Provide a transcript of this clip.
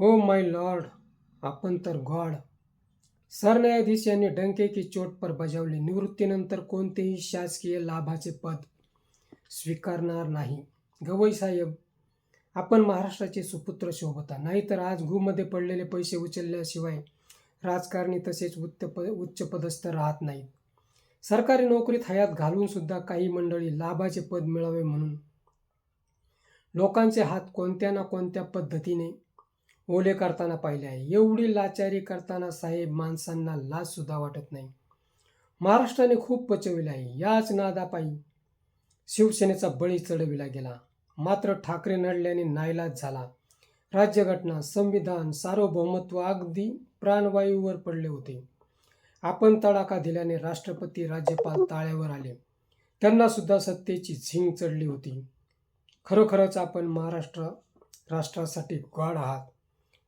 हो माय लॉर्ड आपण तर गॉड. सरन्यायाधीश यांनी डंके की चोट पर बजावले. निवृत्तीनंतर कोणतेही शासकीय लाभाचे पद स्वीकारणार नाही. गवई साहेब आपण महाराष्ट्राचे सुपुत्र शोभता. नाहीतर आज घूमध्ये पडलेले पैसे उचलल्याशिवाय राजकारणी तसेच उच्च पद उच्च पदस्थ राहत नाहीत. सरकारी नोकरीत हयात घालूनसुद्धा काही मंडळी लाभाचे पद मिळावे म्हणून. लोकांचे हात कोणत्या ना कोणत्या पद्धतीने ओले करताना पाहिले आहे. एवढी लाचारी करताना साहेब माणसांना लाजसुद्धा वाटत नाही. महाराष्ट्राने खूप पचविले आहे. याच नादापायी शिवसेनेचा बळी चढविला गेला. मात्र ठाकरे नडल्याने नाईलाज झाला. राज्यघटना संविधान सार्वभौमत्व अगदी प्राणवायूवर पडले होते. आपण तडाखा दिल्याने राष्ट्रपती राज्यपाल ताळ्यावर आले. त्यांना सुद्धा सत्तेची झिंग चढली होती. खरोखरच आपण महाराष्ट्र राष्ट्रासाठी गॉड आहात.